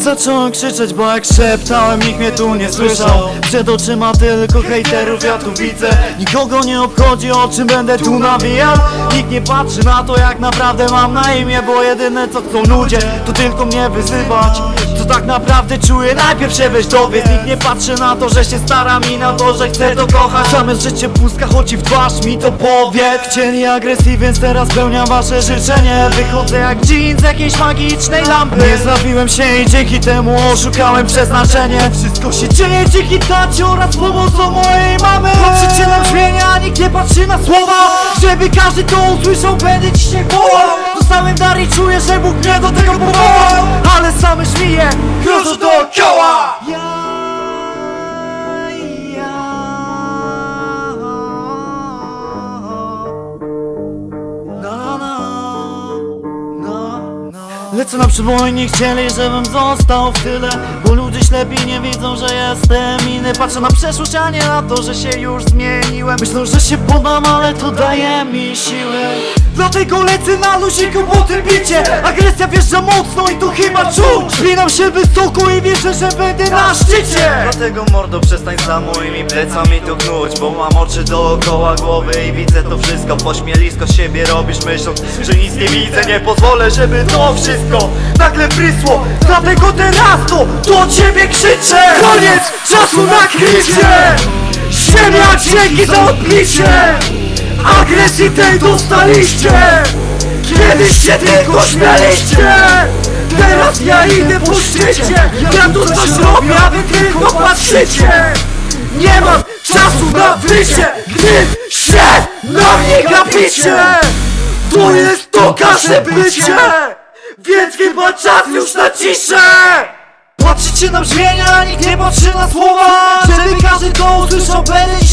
zacząłem krzyczeć, bo jak szeptałem nikt mnie tu nie słyszał. Przed oczyma tylko hejterów ja tu widzę. Nikogo nie obchodzi o czym będę tu nawijał. Nikt nie patrzy na to jak naprawdę mam na imię Bo jedyne co chcą ludzie to tylko mnie wyzywać tak naprawdę czuję. Najpierw się weź dowiedz. Nikt nie patrzy na to, że się staram i na to, że chcę to kochać. Same życie pustka, choć i w twarz mi to powiedz. Chcieli agresji, więc teraz spełniam wasze życzenie. Wychodzę jak dżin z jakiejś magicznej lampy. Nie zabiłem się i dzięki temu oszukałem przeznaczenie. Wszystko się dzieje dzięki tacie oraz pomocą mojej mamy. Bo przyczyną zmienia, nikt nie patrzy na słowa. Żeby każdy to usłyszał, będę dzisiaj wołał Dostałem dar i czuję, że Bóg mnie do tego powołał. Ale same żmije krążą dookoła ja. Lecę na przybój, nie chcieli, żebym został w tyle Bo ludzie ślepi nie widzą, że jestem inny. Patrzę na przeszłość, a nie na to, że się już zmieniłem. Myślą, że się podam, ale to daje mi siły Dlatego lecę na luziku po tym bicie? Agresja wjeżdża mocno i to chyba czuć. Spinam się wysoko i wierzę, że będę na szczycie. Dlatego mordo przestań za moimi plecami tu gnuć Bo mam oczy dookoła głowy i widzę to wszystko. Pośmielisko siebie robisz myśląc, że nic nie widzę Nie pozwolę, żeby to wszystko nagle prysło. Dlatego teraz to do ciebie krzyczę. Koniec czasu na krycie. Ziemia dzięki za odbicie Agresji tej dostaliście! Kiedyś się tylko śmialiście! Teraz ja idę po szczycie Ja tu coś robię, a wy tylko patrzycie! Nie mam czasu na wycie Gdy się na mnie gapicie! To jest to każe bycie! Więc chyba czas już na ciszę! Patrzycie na brzmienia, nikt nie patrzy na słowa! Żeby każdy to usłyszał, będę